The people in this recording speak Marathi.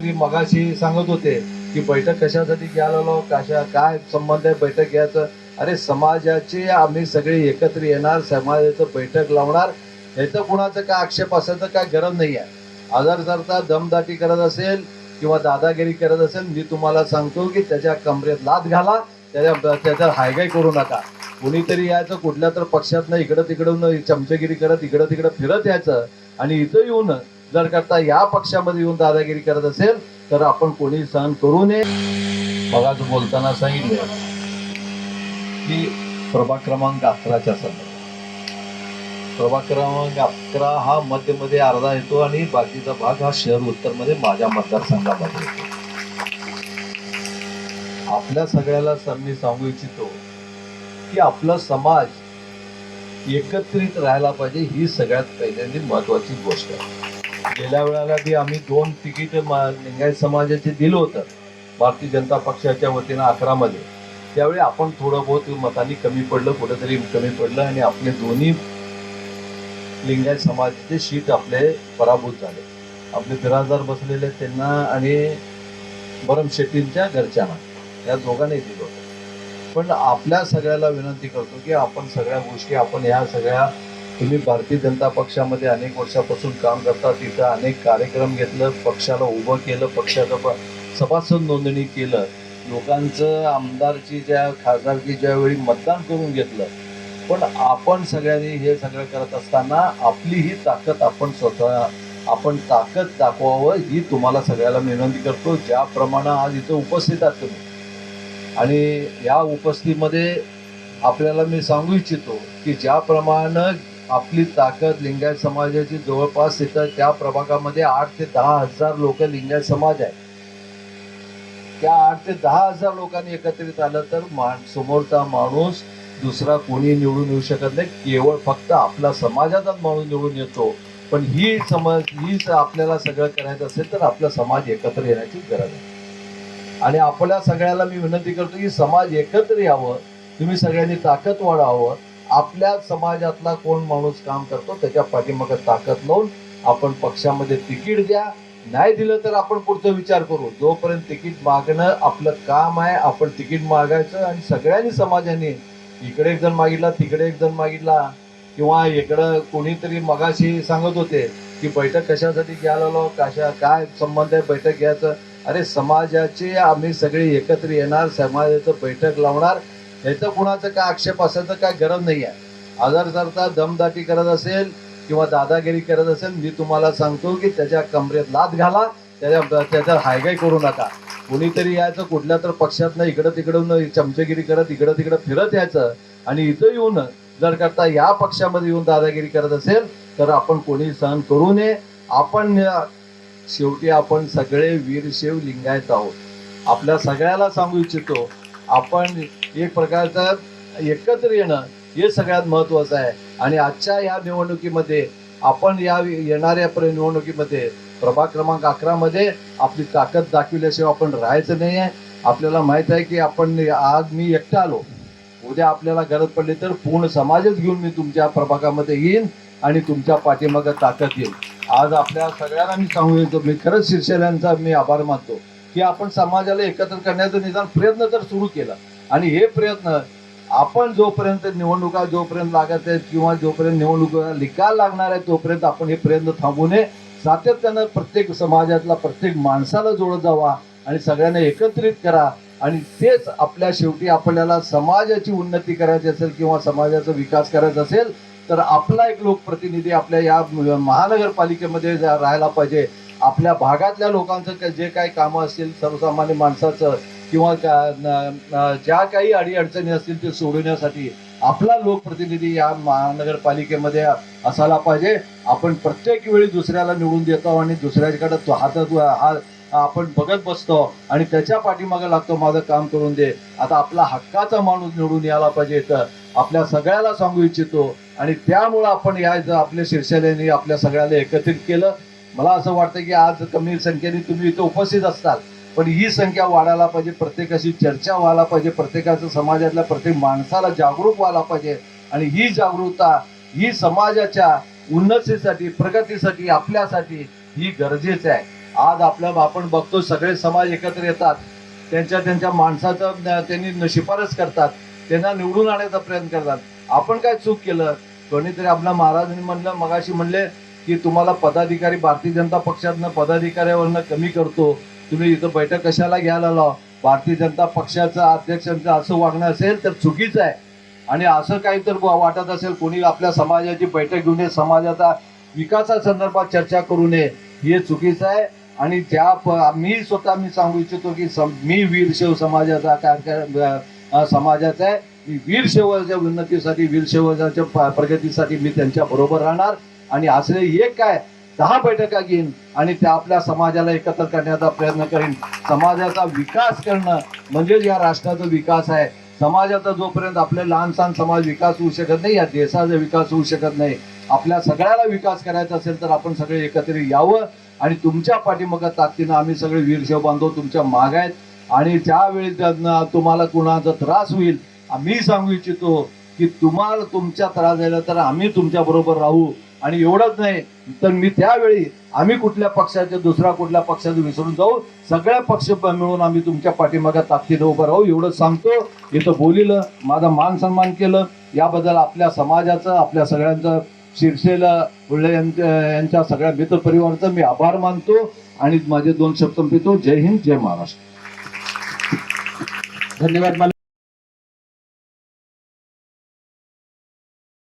मी मगाशी सांगत होते की बैठक कशासाठी घ्यायला कशा काय संबंध आहे बैठक घ्यायचं? अरे समाजाचे आम्ही सगळे एकत्र येणार समाजाचं बैठक लावणार. याचं कुणाचं काय आक्षेप असायचं काय गरज नाही आहे. आजार जर दमदाटी करत असेल किंवा दादागिरी करत असेल मी तुम्हाला सांगतो की त्याच्या कमरेत लात घाला त्याच्या त्याचा हायगाय करू नका. कुणीतरी यायचं कुठल्या तर पक्षातनं इकडं तिकडून चमचगिरी करत इकडं तिकडं फिरत यायचं आणि इथं येऊन जर करता या पक्षामध्ये येऊन दादागिरी करत असेल तर आपण कोणी सहन करू नये. मगाच बोलताना सांगितलं की प्रभाग क्रमांक अकराच्या संदर्भात प्रभाग क्रमांक अकरा हा मध्यमध्ये अर्धा येतो आणि बाकीचा भाग हा शहर उत्तरमध्ये माझ्या मतदारसंघामध्ये येतो. आपल्या सगळ्याला सर मी सांगू इच्छितो की आपला समाज एकत्रित राहायला पाहिजे ही सगळ्यात पहिल्यांदी महत्वाची गोष्ट आहे. गेल्या वेळेला बी आम्ही दोन तिकीट लिंगायत समाजाचे दिलं होतं भारतीय जनता पक्षाच्या वतीनं अकरामध्ये. त्यावेळी आपण थोडं बहुत मतांनी कमी पडलं कुठेतरी कमी पडलं आणि आपले दोन्ही लिंगायत समाजाचे शीट आपले पराभूत झाले. आपले बिराजदार बसलेले त्यांना आणि बरम शेट्टींच्या घरच्यांना. या दोघांनी दिलं होतं. पण आपल्या सगळ्याला विनंती करतो की आपण सगळ्या गोष्टी आपण ह्या सगळ्या तुम्ही भारतीय जनता पक्षामध्ये अनेक वर्षापासून काम करता तिथं अनेक कार्यक्रम घेतलं पक्षाला उभं केलं पक्षाचं प- सभासद नोंदणी केलं लोकांचं आमदारची ज्या खासदारची ज्यावेळी मतदान करून घेतलं. पण आपण सगळ्यांनी हे सगळं करत असताना आपली ही ताकद आपण स्वतः आपण ताकद दाखवावं ही तुम्हाला सगळ्याला विनंती करतो. ज्याप्रमाणे आज इथं उपस्थित आहात तुम्ही. आणि या उपस्थितीमध्ये आपल्याला मी सांगू इच्छितो की ज्याप्रमाणे आपली ताकद लिंगायत समाजाची जवळपास तिथं त्या प्रभागामध्ये आठ ते दहा हजार लोक लिंगायत समाज आहे त्या आठ ते दहा हजार लोकांनी एकत्रित आलं तर मा समोरचा माणूस दुसरा कोणी निवडून येऊ शकत नाही. केवळ फक्त आपला समाजाचाच माणूस निवडून येतो. पण ही समज हीच आपल्याला सगळं करायचं असेल तर आपला समाज एकत्र येण्याची गरज आहे. आणि आपल्या सगळ्याला मी विनंती करतो की समाज एकत्र यावं. तुम्ही सगळ्यांनी ताकद वाढावं. आपल्या समाजातला कोण माणूस काम करतो त्याच्या पाठीमागे ताकद लावून आपण पक्षामध्ये तिकीट द्या. नाही दिलं तर आपण पुढचा विचार करू. जोपर्यंत तिकीट मागणं आपलं काम आहे आपण तिकीट मागायचं आणि सगळ्यांनी समाजाने इकडे एक जण मागितला तिकडे एक जण मागितला किंवा इकडं कोणीतरी मगाशी सांगत होते की बैठक कशासाठी घ्यायला कशा काय संबंध आहे बैठक घ्यायचं? अरे समाजाचे आम्ही सगळे एकत्र येणार समाजाचं बैठक लावणार याचं कुणाचं काय आक्षेप असायचं काय गरज नाही आहे. आजार जर दमदाटी करत असेल किंवा दादागिरी करत असेल मी तुम्हाला सांगतो की त्याच्या कमरेत लात घाला त्याच्या त्याच्या हायगाय करू नका. कुणीतरी यायचं कुठल्या तर पक्षातनं इकडं तिकडून चमचेगिरी करत इकडं तिकडं फिरत यायचं आणि इथं येऊन जर करता या पक्षामध्ये येऊन दादागिरी करत असेल तर आपण कोणी सहन करू नये. आपण शेवटी आपण सगळे वीरशैव लिंगायत आहोत. आपल्या सगळ्याला सांगू इच्छितो आपण एक प्रकारचा एकत्र येणं हे सगळ्यात महत्त्वाचं आहे. आणि आजच्या या निवडणुकीमध्ये आपण या येणाऱ्या निवडणुकीमध्ये प्रभाग क्रमांक अकरामध्ये आपली ताकद दाखविल्याशिवाय आपण राहायचं नाही आहे आपल्याला माहीत आहे की आपण आज मी एकटा आलो. उद्या आपल्याला गरज पडली तर पूर्ण समाजच घेऊन मी तुमच्या प्रभागामध्ये येईन आणि तुमच्या पाठीमागं ताकद येईल आज आपल्या सगळ्यांना मी सांगू येतो मी खरंच शिवसेनांचा मी आभार मानतो की आपण समाजाला एकत्र करण्याचा निदान प्रयत्न तर सुरू केला. आणि हे प्रयत्न आपण जोपर्यंत निवडणुका जोपर्यंत लागत आहेत किंवा जोपर्यंत निवडणुका निकाल लागणार आहे तोपर्यंत आपण हे प्रयत्न थांबू नये. सातत्यानं प्रत्येक समाजातला प्रत्येक माणसाला जोडत जावा आणि सगळ्यांना एकत्रित करा. आणि तेच आपल्या शेवटी आपल्याला समाजाची उन्नती करायची असेल किंवा समाजाचा विकास करायचा असेल तर आपला एक लोकप्रतिनिधी आपल्या या महानगरपालिकेमध्ये जा- राहायला पाहिजे आपल्या भागातल्या लोकांचं जे काही कामं असतील सर्वसामान्य माणसाचं किंवा न- ज्या काही अडीअडचणी असतील ते सोडवण्यासाठी आपला लोकप्रतिनिधी या महानगरपालिकेमध्ये असायला पाहिजे. आपण प्रत्येक वेळी दुसऱ्याला निवडून देतो आणि दुसऱ्याकडे तो हातात हा आपण बघत बसतो आणि त्याच्या पाठीमागे लागतो माझं काम करून दे. आता आपला हक्काचा माणूस निवडून यायला पाहिजे तर आपल्या सगळ्याला सांगू इच्छितो आणि त्यामुळं आपण या आपल्या शिवसेनेने आपल्या सगळ्याला एकत्रित केलं. मला असं वाटतं की आज कमी संख्येने तुम्ही इथं उपस्थित असतात. पण ही संख्या वाढायला पाहिजे प्रत्येकाशी चर्चा व्हायला पाहिजे प्रत्येकाचं समाजातल्या प्रत्येक माणसाला जागरूक व्हायला पाहिजे. आणि ही जागरूकता ही समाजाच्या उन्नतीसाठी प्रगतीसाठी आपल्यासाठी ही गरजेचं आहे. आज आपल्या आपण बघतो सगळे समाज एकत्र येतात. त्यांच्या त्यांच्या माणसाचं त्यांनी शिफारस करतात. त्यांना निवडून आणण्याचा प्रयत्न करतात. आपण काय चूक केलं? कोणीतरी आपल्या महाराजांनी म्हणलं मगाशी म्हणले की तुम्हाला पदाधिकारी भारतीय जनता पक्षातनं पदाधिकाऱ्यावरनं कमी करतो. तुम्ही इथं बैठक कशाला घ्यायला लाव? भारतीय जनता पक्षाचं अध्यक्षांचं असं वागणं असेल तर चुकीचं आहे. आणि असं काही तर वाटत असेल कोणी आपल्या समाजाची बैठक घेऊन ये समाजाचा विकासा संदर्भात चर्चा करू नये. हे चुकीचं आहे. आणि त्या प- मी स्वतः मी सांगू इच्छितो की सम- मी वीरशैव समाजाचा कार्यक्रम समाजाचा आहे. मी वीरशैवाच्या उन्नतीसाठी वीरशैवाच्या प्रगतीसाठी मी त्यांच्या बरोबर राहणार. आणि असं एक काय? दहा बैठका घेईन आणि त्या आपल्या समाजाला एकत्र करण्याचा प्रयत्न करीन. समाजाचा विकास करणं म्हणजेच या राष्ट्राचा विकास आहे. समाजाचा जोपर्यंत आपले लहान सहान समाज विकास होऊ शकत नाही या देशाचा विकास होऊ शकत नाही आपल्या सगळ्याला विकास करायचा असेल तर आपण सगळे एकत्र यावं आणि तुमच्या पाठीमागा ताकदीनं आम्ही सगळे वीरशैव बांधव तुमच्या माग आहेत. आणि ज्यावेळी त्यांना तुम्हाला कुणाचा त्रास होईल आम्ही सांगू इच्छितो की तुम्हाला तुमच्या त्रास झाला तर आम्ही तुमच्याबरोबर राहू. आणि एवढंच नाही तर मी त्यावेळी आम्ही कुठल्या पक्षाचे दुसरा कुठल्या पक्षाचं विसरून जाऊ सगळ्या पक्ष मिळून आम्ही तुमच्या पाठीमागे ताकदीनं उभं राहू एवढं सांगतो. इथं बोलिलं माझा मान सन्मान केलं. याबद्दल आपल्या समाजाचं आपल्या सगळ्यांचं शिरसेला उल्ले यांच्या सगळ्या मित्र परिवाराचा मी आभार मानतो. आणि माझे दोन शब्द पितो जय हिंद जय महाराष्ट्र. धन्यवाद. मला